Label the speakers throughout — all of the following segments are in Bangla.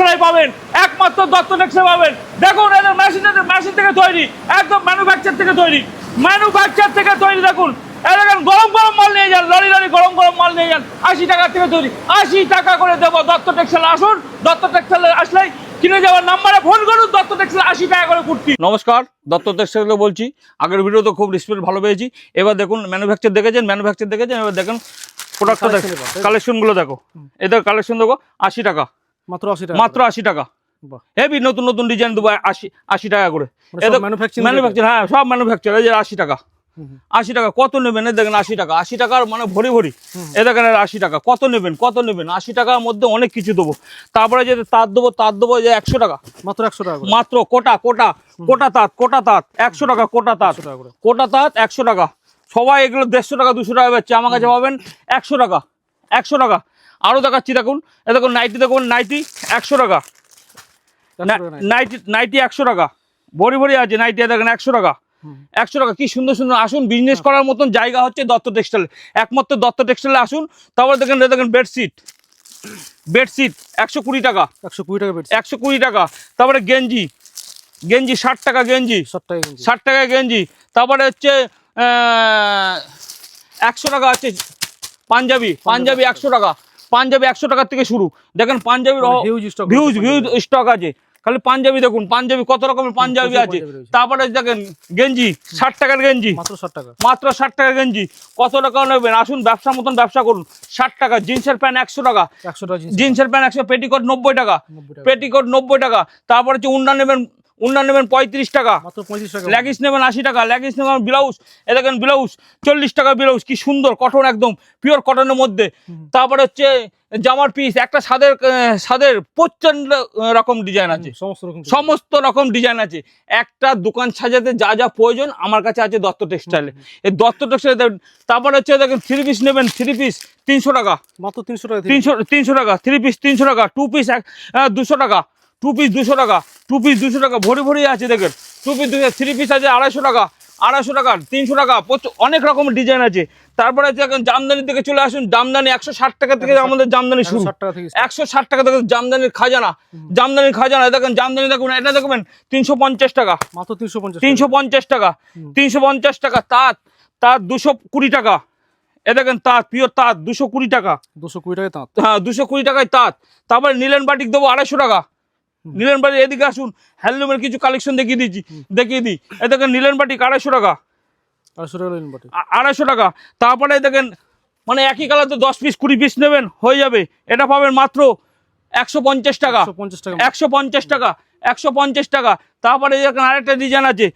Speaker 1: টেক্সটাইল পাবেন। একমাত্র দত্ত টেক্সটাইল পাবেন। দেখুন এদের মেশিন মেশিন থেকে তৈরি। একদম ম্যানুফ্যাকচার থেকে তৈরি। ম্যানুফ্যাকচার থেকে তৈরি দেখুন। দেখেন গরম গরম মাল নিয়ে যান লরি লরি গরম গরম মাল নিয়ে যান। আশি টাকা থেকে তৈরি। আশি টাকা করে দেবো দত্ত টেক্সটাইল আসুন। দত্ত টেক্সটাইল আসলেই কিনে যাওয়ার নাম্বারে ফোন করুন দত্ত টেক্সটাইল আশি টাকা করে কুর্তি নমস্কার দত্ত টেক্সটাইল বলছি। আগের ভিডিও তো খুব রেসপেক্ট ভালো পেয়েছি। এবার দেখুন ম্যানুফ্যাকচার দেখেছেন ম্যানুফ্যাকচার দেখেছেন এবার দেখুন প্রোডাক্টটা দেখো কালেকশনগুলো দেখো। এদের কালেকশন দেখো আশি টাকা।
Speaker 2: মাত্র আশি টাকা
Speaker 1: মাত্র আশি টাকা। হেভি নতুন নতুন ডিজাইন দেবো আশি আশি টাকা করে। ম্যানুফ্যাকচার হ্যাঁ সব ম্যানুফ্যাকচার এই যে আশি টাকা। আশি টাকা কত নেবেন? এই দেখেন আশি টাকা। আশি টাকার মানে ভরি ভরি। এ দেখেন আশি টাকা। কত নেবেন? কত নেবেন? আশি টাকার মধ্যে অনেক কিছু দেবো। তারপরে যে তার দেবো তার দেবো যে একশো টাকা।
Speaker 2: মাত্র একশো টাকা
Speaker 1: মাত্র কোটা কোটা কোটা তাঁত কোটা তাঁত। একশো টাকা কোটা তাঁত।
Speaker 2: 100 টাকা করে।
Speaker 1: কোটা তাঁত একশো টাকা। সবাই এগুলো দেড়শো টাকা দুশো টাকা বেচছে। আমার কাছে পাবেন একশো টাকা। একশো টাকা। আরও দেখাচ্ছি দেখুন। এ দেখুন নাইটি দেখুন নাইটি একশো টাকা। নাইটি নাইটি একশো টাকা। ভরি ভরি আছে নাইটি দেখেন একশো টাকা। একশো টাকা কি সুন্দর সুন্দর। আসুন বিজনেস করার মতন জায়গা হচ্ছে দত্ত টেক্সটাইল একমাত্র দত্ত টেক্সটাইলে আসুন। তারপরে দেখেন দেখেন বেডশিট বেডশিট একশো কুড়ি টাকা।
Speaker 2: একশো কুড়ি টাকা
Speaker 1: একশো কুড়ি টাকা। তারপরে গেঞ্জি। গেঞ্জি ষাট টাকা গেঞ্জি।
Speaker 2: ষাট টাকা
Speaker 1: ষাট টাকা গেঞ্জি। তারপরে হচ্ছে একশো টাকা আছে পাঞ্জাবি। পাঞ্জাবি একশো টাকা। পাঞ্জাবি একশো টাকার থেকে শুরু। দেখেন পাঞ্জাবির ভিউজ ভিউজ স্টক আছে। খালি পাঞ্জাবি দেখুন পাঞ্জাবি কত রকমের পাঞ্জাবি আছে? তারপরে দেখেন গেঞ্জি ষাট টাকার গেঞ্জি।
Speaker 2: মাত্র ষাট টাকা।
Speaker 1: মাত্র ষাট টাকার গেঞ্জি। কত টাকা নেবেন? আসুন ব্যবসা মতন ব্যবসা করুন। ষাট টাকা জিন্সের প্যান্ট একশো টাকা।
Speaker 2: একশো টাকা
Speaker 1: জিন্সের প্যান্ট একশো পেটিকোট নব্বই টাকা।
Speaker 2: নব্বই টাকা।
Speaker 1: পেটিকোট নব্বই টাকা। তারপর হচ্ছে উন্না নেবেন উন্না নেবেন পঁয়ত্রিশ টাকা। লেগিস নেবেন আশি টাকা লেগিস নেবেন ব্লাউজ। এ দেখেন ব্লাউজ চল্লিশ টাকা ব্লাউজ কি সুন্দর কটন একদম পিওর কটনের মধ্যে। তারপরে হচ্ছে জামার পিস একটা সাদের সাদের প্রচণ্ড রকম ডিজাইন আছে।
Speaker 2: সমস্ত রকম
Speaker 1: সমস্ত রকম ডিজাইন আছে। একটা দোকান সাজাতে যা যা প্রয়োজন আমার কাছে আছে দত্ত টেক্সটাইলে এই দত্ত টেক্সটাইলে তারপরে হচ্ছে দেখেন থ্রি পিস নেবেন থ্রি পিস তিনশো টাকা।
Speaker 2: মাত্র তিনশো টাকা
Speaker 1: তিনশো তিনশো টাকা থ্রি পিস তিনশো টাকা টু পিস এক দুশো টাকা। টু পিস দুশো টাকা টু পিস দুশো টাকা ভরি ভরি আছে দেখেন। টু পিস দুশো থ্রি পিস আছে আড়াইশো টাকা আড়াইশো টাকা তিনশো টাকা প্রচুর অনেক রকমের ডিজাইন আছে। তারপরে হচ্ছে এখন জামদানি থেকে চলে আসুন জামদানি একশো ষাট টাকা থেকে আমাদের জামদানি শুরু।
Speaker 2: ষাট টাকা থেকে
Speaker 1: একশো ষাট টাকা থেকে জামদানির খাজানা। জামদানির খাজানা দেখেন জামদানি দেখুন এটা দেখবেন তিনশো পঞ্চাশ টাকা।
Speaker 2: মাত্র তিনশো পঞ্চাশ
Speaker 1: তিনশো পঞ্চাশ টাকা। তিনশো পঞ্চাশ টাকা তাঁত তাঁত দুশো কুড়ি টাকা। এ দেখেন তাঁত পিওর তাঁত দুশো কুড়ি টাকা।
Speaker 2: দুশো কুড়ি টাকা তাঁত।
Speaker 1: হ্যাঁ দুশো কুড়ি টাকায় তাঁত। তারপরে নীলেন বাটিক দেবো আড়াইশো টাকা। নীলেন বাটিক এদিকে আসুন হ্যান্ডলুমের কিছু কালেকশন দেখিয়ে দিচ্ছি দেখিয়ে দিই। এ দেখেন নীলেন বাটিক আড়াইশো টাকা?
Speaker 2: আড়াইশো টাকা
Speaker 1: আড়াইশো টাকা। তারপরে দেখেন মানে একই কালার তো দশ পিস কুড়ি পিস নেবেন হয়ে যাবে। এটা পাবেন মাত্র একশো পঞ্চাশ টাকা।
Speaker 2: একশো পঞ্চাশ টাকা
Speaker 1: একশো পঞ্চাশ টাকা তারপরে এই দেখেন আরেকটা ডিজাইন আছে।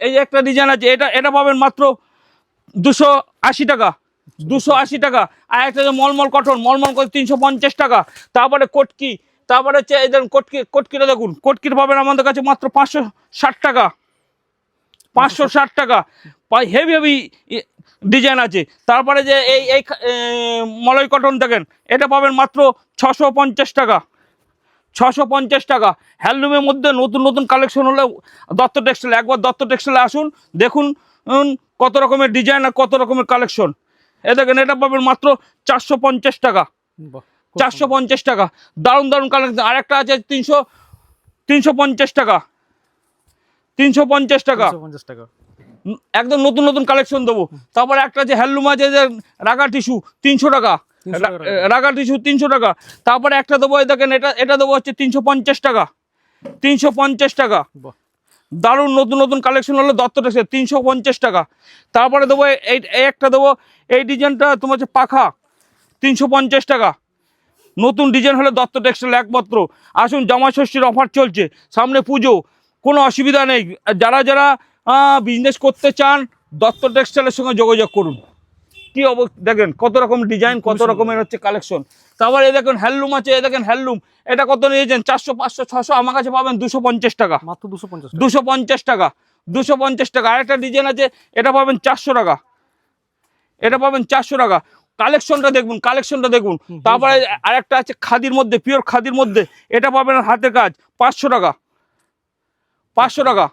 Speaker 1: এই যে একটা ডিজাইন আছে এটা এটা পাবেন মাত্র দুশো আশি টাকা। দুশো আশি টাকা। আর একটা মলমল কটন মলমল করে তিনশো পঞ্চাশ টাকা। তারপরে কটকি তারপরে হচ্ছে এই দেখুন কটকি কটকিটা দেখুন। কটকির পাবেন আমাদের কাছে মাত্র পাঁচশো ষাট টাকা। পাঁচশো ষাট টাকা। হেভি হেভি ডিজাইন আছে। তারপরে যে এই এই মলয় কটন দেখেন, এটা পাবেন মাত্র ছশো পঞ্চাশ টাকা। ছশো পঞ্চাশ টাকা। হ্যান্ডলুমের মধ্যে নতুন নতুন কালেকশন হলে দত্ত টেক্সটাইল একবার দত্ত টেক্সটাইলে আসুন, দেখুন কত রকমের ডিজাইন আর কত রকমের কালেকশন এ দেখেন, এটা পাবেন মাত্র চারশো পঞ্চাশ টাকা। চারশো পঞ্চাশ টাকা। দারুণ দারুণ কালেকশন আরেকটা আছে তিনশো তিনশো পঞ্চাশ টাকা। তিনশো পঞ্চাশ টাকা।
Speaker 2: পঞ্চাশ টাকা।
Speaker 1: একদম নতুন নতুন কালেকশন দেবো। তারপরে একটা যে হ্যান্ডলুম আছে যে রাগা টিস্যু তিনশো টাকা।
Speaker 2: 300 টাকা রাগা।
Speaker 1: টিস্যু তিনশো টাকা। তারপরে একটা দেবো দেখেন এটা এটা দেবো হচ্ছে তিনশো পঞ্চাশ টাকা। তিনশো পঞ্চাশ টাকা। দারুণ নতুন নতুন কালেকশন হলো দত্ত টেক্সটাইল তিনশো পঞ্চাশ টাকা। তারপরে দেবো এই এই একটা দেবো এই ডিজাইনটা তোমার হচ্ছে পাখা তিনশো পঞ্চাশ টাকা। নতুন ডিজাইন হলে দত্ত টেক্সটাইল একমাত্র। আসুন জামা ষষ্ঠীর অফার চলছে। সামনে পুজো কোনো অসুবিধা নেই। যারা যারা বিজনেস করতে চান দত্ত টেক্সটাইলের সঙ্গে যোগাযোগ করুন। কি অব দেখেন কত রকম ডিজাইন কত রকমের হচ্ছে কালেকশন তারপরে এই দেখেন হ্যান্ডলুম আছে এ দেখেন হ্যান্ডলুম এটা কত নিয়েছেন? চারশো পাঁচশো ছশো আমার কাছে পাবেন দুশো পঞ্চাশ টাকা।
Speaker 2: মাত্র দুশো পঞ্চাশ টাকা।
Speaker 1: দুশো পঞ্চাশ টাকা দুশো পঞ্চাশ টাকা। আরেকটা ডিজাইন আছে এটা পাবেন চারশো টাকা। এটা পাবেন চারশো টাকা। কালেকশনটা দেখুন কালেকশনটা দেখুন। তারপরে আরেকটা আছে খাদির মধ্যে পিওর খাদির মধ্যে। এটা পাবেন হাতের কাজ পাঁচশো টাকা। পাঁচশো টাকা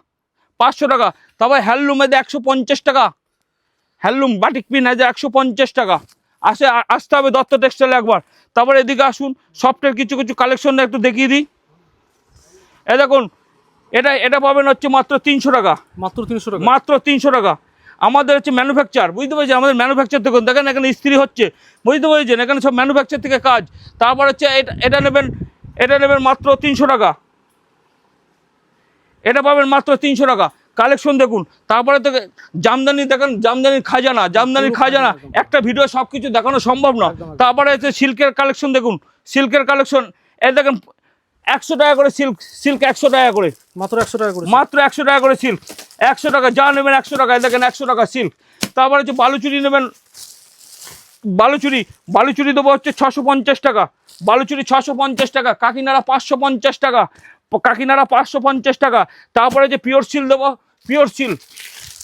Speaker 1: পাঁচশো টাকা। তারপরে হ্যান্ডলুমে একশো পঞ্চাশ টাকা। হ্যান্ডলুম বাটিক পিন আছে একশো পঞ্চাশ টাকা। আসে আসতে হবে দত্ত টেক্সটাইল একবার। তারপরে এদিকে আসুন সফটের কিছু কিছু কালেকশন একটু দেখিয়ে দিই। এ দেখুন এটা এটা পাবেন হচ্ছে মাত্র তিনশো টাকা।
Speaker 2: মাত্র তিনশো টাকা।
Speaker 1: মাত্র তিনশো টাকা। আমাদের হচ্ছে ম্যানুফ্যাকচার বুঝতে পেরেছি আমাদের ম্যানুফ্যাকচার দেখুন দেখেন এখানে ইস্ত্রি হচ্ছে বুঝতে পেরেছেন? এখানে সব ম্যানুফ্যাকচার থেকে কাজ। তারপর হচ্ছে এটা এটা নেবেন এটা নেবেন মাত্র তিনশো টাকা। এটা পাবেন মাত্র তিনশো টাকা। কালেকশন দেখুন তারপরে তো জামদানি দেখেন জামদানির খাজানা জামদানির খাজানা। একটা ভিডিও সব কিছু দেখানো সম্ভব না। তারপরে হচ্ছে সিল্কের কালেকশন দেখুন সিল্কের কালেকশন এ দেখেন একশো টাকা করে সিল্ক সিল্ক একশো টাকা করে।
Speaker 2: মাত্র একশো টাকা করে
Speaker 1: মাত্র একশো টাকা করে সিল্ক একশো টাকা যা নেবেন একশো টাকা এই দেখেন একশো টাকা সিল্ক তারপরে হচ্ছে বালুচুরি নেবেন। বালুচুরি বালুচুরি দেবো হচ্ছে ছশো পঞ্চাশ টাকা। বালুচুরি ছশো পঞ্চাশ টাকা কাকিনাড়া পাঁচশো পঞ্চাশ টাকা কাকিনাড়া পাঁচশো পঞ্চাশ টাকা। তারপরে যে পিওর সিল দেবো পিওর সিল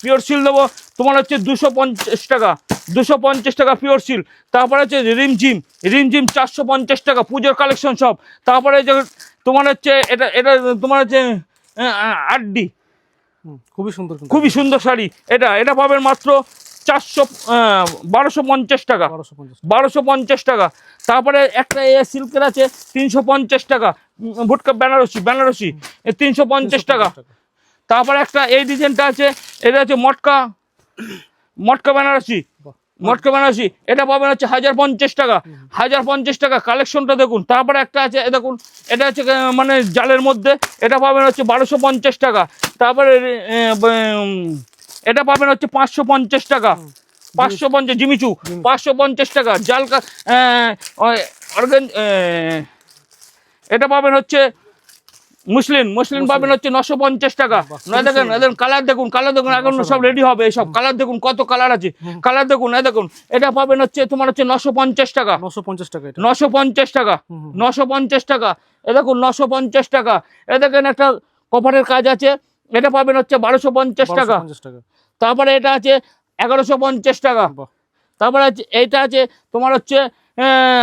Speaker 1: পিওর সিল দেবো। তোমার হচ্ছে দুশো পঞ্চাশ টাকা দুশো পঞ্চাশ টাকা পিওর সিল তারপরে হচ্ছে রিমঝিম রিমঝিম চারশো পঞ্চাশ টাকা পুজোর কালেকশন সব। তারপরে যে তোমার হচ্ছে এটা এটা তোমার হচ্ছে আড্ডি।
Speaker 2: খুবই সুন্দর
Speaker 1: খুবই সুন্দর শাড়ি। এটা এটা পাবেন মাত্র চারশো বারোশো পঞ্চাশ টাকা।
Speaker 2: বারোশো পঞ্চাশ
Speaker 1: টাকা। তারপরে একটা এ সিল্কের আছে তিনশো পঞ্চাশ টাকা। ভুটকা বেনারসি বেনারসি তিনশো পঞ্চাশ টাকা। তারপরে একটা এই ডিজাইনটা আছে এটা হচ্ছে মটকা মটকা বেনারসি। মটকা বেনারসি এটা পাবেন হচ্ছে হাজার পঞ্চাশ টাকা। হাজার পঞ্চাশ টাকা কালেকশনটা দেখুন। তারপরে একটা আছে দেখুন এটা হচ্ছে মানে জালের মধ্যে এটা পাবেন হচ্ছে বারোশো পঞ্চাশ টাকা। তারপরে এটা পাবেন হচ্ছে পাঁচশো পঞ্চাশ টাকা। পাঁচশো পঞ্চাশ জিমিচু পাঁচশো পঞ্চাশ টাকা। জাল কা- আহ, অর্গান এটা পাবেন হচ্ছে মুসলিম মুসলিম পাবেন হচ্ছে নশো পঞ্চাশ টাকা। না দেখেন দেখেন কালার দেখুন কালার দেখুন এখন সব রেডি হবে এইসব কালার দেখুন কত কালার আছে। কালার দেখুন এই দেখুন এটা পাবেন হচ্ছে তোমার হচ্ছে নশো পঞ্চাশ টাকা।
Speaker 2: নশো পঞ্চাশ টাকা
Speaker 1: নশো পঞ্চাশ টাকা। নশো পঞ্চাশ টাকা। এ দেখুন নশো পঞ্চাশ টাকা। এ দেখেন একটা কভারের কাজ আছে এটা পাবেন হচ্ছে বারোশো পঞ্চাশ টাকা।
Speaker 2: পঞ্চাশ টাকা।
Speaker 1: তারপরে এটা আছে এগারোশো পঞ্চাশ টাকা। তারপরে আছে এইটা আছে তোমার হচ্ছে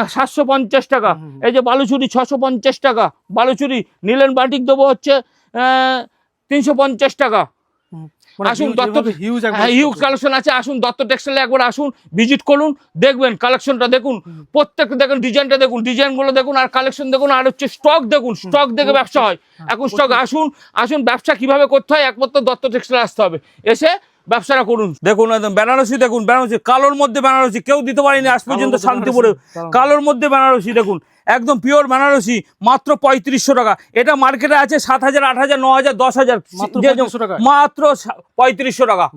Speaker 1: সাতশো পঞ্চাশ টাকা। এই যে বালুচুরি ছশো পঞ্চাশ টাকা বালুচুরি নীলেন বাটিক দেবো হচ্ছে তিনশো পঞ্চাশ টাকা।
Speaker 2: মানে
Speaker 1: আসুন, দত্ত-
Speaker 2: একবার
Speaker 1: হ্যাঁ হিউজ কালেকশন আছে আসুন দত্ত টেক্সটাইলে একবার আসুন ভিজিট করুন দেখবেন কালেকশনটা দেখুন প্রত্যেক দেখুন ডিজাইনটা দেখুন ডিজাইনগুলো দেখুন আর কালেকশন দেখুন আর হচ্ছে স্টক দেখুন স্টক দেখে ব্যবসা হয়। এখন স্টক আসুন আসুন ব্যবসা কীভাবে করতে হয় একমাত্র দত্ত টেক্সটাইল আসতে হবে। এসে ব্যবসাটা করুন। দেখুন একদম বেনারসি দেখুন বেনারসি কালোর মধ্যে বেনারসি কেউ দিতে পারেনি আজ পর্যন্ত শান্তিপুরে। কালোর মধ্যে। বেনারসি দেখুন একদম পিওর বেনারসি মাত্র পঁয়ত্রিশশো টাকা। এটা মার্কেটে আছে সাত হাজার আট হাজার ন হাজার দশ হাজার।
Speaker 2: মাত্র
Speaker 1: যে-
Speaker 2: 3500 টাকা?
Speaker 1: মাত্র পঁয়ত্রিশশো টাকা।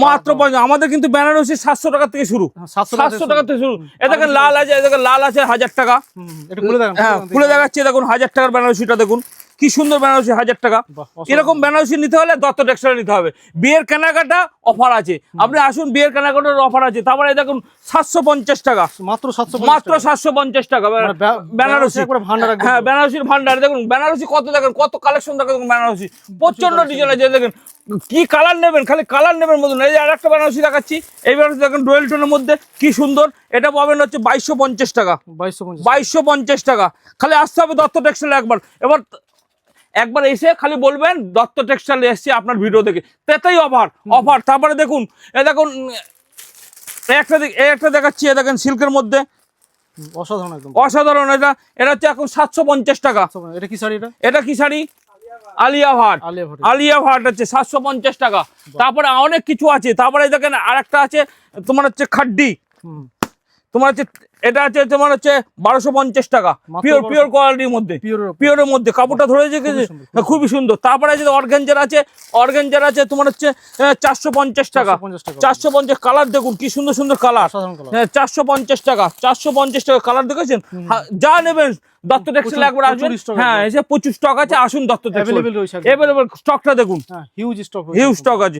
Speaker 1: মাত্র আমাদের কিন্তু বেনারসি সাতশো টাকা থেকে শুরু।
Speaker 2: হ্যাঁ, 700
Speaker 1: সাতশো টাকা থেকে শুরু। এটাকে লাল আছে এ দেখেন লাল আছে হাজার টাকা। হ্যাঁ খুলে দেখাচ্ছি দেখুন হাজার টাকার বেনারসিটা দেখুন। কি সুন্দর বেনারসি হাজার টাকা। এরকম বেনারসি নিতে হলে দত্ত টেক্সটাইল নিতে হবে। বিয়ের কেনাকাটা অফার আছে। আপনি আসুন বিয়ের কেনাকাটার অফার আছে। তারপরে দেখুন সাতশো পঞ্চাশ টাকা।
Speaker 2: মাত্র সাতশো
Speaker 1: মাত্র সাতশো পঞ্চাশ টাকা।
Speaker 2: মানে
Speaker 1: বেনারসি।
Speaker 2: বেনারসি ভান্ডার
Speaker 1: হ্যাঁ বেনারসির ভান্ডার। দেখুন বেনারসি কত দেখেন কত কালেকশন দেখেন দেখুন বেনারসি। প্রচণ্ড ডিজাইন আছে। দেখেন কি কালার নেবেন? খালি কালার নেবেন মতন এই যে আর একটা বেনারসি দেখাচ্ছি। এই বেনারসি দেখেন ডোয়েল টোনের মধ্যে কি সুন্দর। এটা পাবেন হচ্ছে বাইশশো পঞ্চাশ টাকা।
Speaker 2: বাইশশো পঞ্চাশ
Speaker 1: টাকা। খালি আসতে হবে দত্ত টেক্সটাইল একবার। এবার একবার এসে খালি বলবেন দত্ত টেক্সটাইল এসছে আপনার ভিডিও দেখে। তেতেই অফার অফার তারপরে দেখুন এ দেখুন একটা একটা দেখাচ্ছি এ দেখেন সিল্কের মধ্যে।
Speaker 2: অসাধারণ একদম।
Speaker 1: অসাধারণ এটা এটা হচ্ছে এখন সাতশো পঞ্চাশ টাকা।
Speaker 2: এটা কি শাড়ি এটা?
Speaker 1: এটা কি শাড়ি? আলিয়া ভাট।
Speaker 2: আলিয়া
Speaker 1: ভাট। হচ্ছে সাতশো পঞ্চাশ টাকা। তারপরে অনেক কিছু আছে। তারপরে দেখেন আর একটা আছে তোমার হচ্ছে খাড্ডি। তোমার হচ্ছে এটা আছে তোমার হচ্ছে বারোশো পঞ্চাশ টাকা। পিওর পিওর কোয়ালিটির মধ্যে।
Speaker 2: পিওর
Speaker 1: পিওরের মধ্যে। কাপড়টা ধরে
Speaker 2: খুবই সুন্দর,
Speaker 1: হ্যাঁ, খুবই সুন্দর। তারপরে আছে অর্গেঞ্জার আছে অর্গেঞ্জার আছে তোমার হচ্ছে চারশো পঞ্চাশ টাকা। চারশো পঞ্চাশ কালার দেখুন কি সুন্দর সুন্দর কালার। হ্যাঁ চারশো পঞ্চাশ টাকা। চারশো পঞ্চাশ টাকা কালার দেখেছেন? হ্যাঁ, যা নেবেন দত্ত টেক্সটাইল একবার আসবেন। হ্যাঁ এসে প্রচুর স্টক আছে আসুন দত্ত টেক্সটাইল। এভেলেবল স্টকটা দেখুন।
Speaker 2: হিউজ স্টক
Speaker 1: হিউজ স্টক আছে।